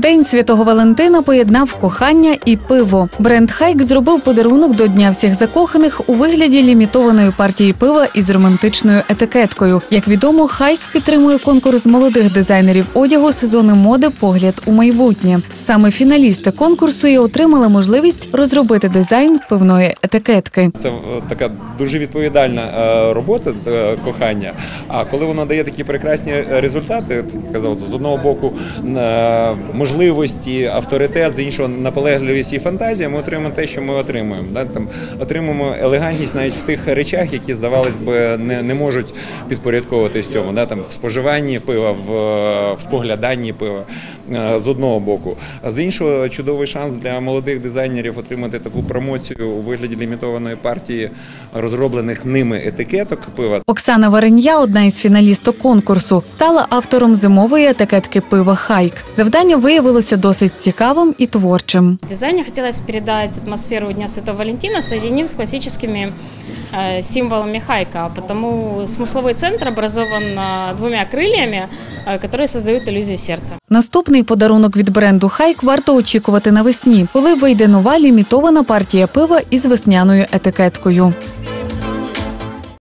День святого Валентина поєднав кохання і пиво. Бренд Хайк зробив подарунок до Дня всіх закоханих у вигляді лімітованої партії пива із романтичною етикеткою. Як відомо, Хайк підтримує конкурс молодих дизайнерів одягу сезони моди Погляд у майбутнє. Саме фіналісти конкурсу і отримали можливість розробити дизайн пивної етикетки. Це е, така дуже відповідальна е, робота е, кохання. А коли воно дає такі прекрасні результати, казав, з одного боку е, можливості, авторитет, з іншого наполегливість і фантазія, ми отримуємо те, що ми отримуємо. Да? Там отримуємо елегантність навіть в тих речах, які здавалось би не, не можуть підпорядковуватись цьому. Да? Там в споживанні пива, в, в спогляданні пива е, з одного боку. А з іншого чудовий шанс для молодих дизайнерів отримати таку промоцію у вигляді лімітованої партії розроблених ними етикеток пива. Оксана Варенья, одна із фіналісток конкурсу, стала автором зимової етикетки пива Хайк. Завдання виявилося досить цікавим і творчим. В дизайне хотелось передать атмосферу Дня Святого Валентина, соединив с классическими э, символами хайка, потому смысловой центр образован э, двумя крыльями, э, которые создают иллюзию сердца. Наступний подарунок від бренду Хайк варто очікувати навесні, коли вийде нова лімітована партія пива із весняною етикеткою.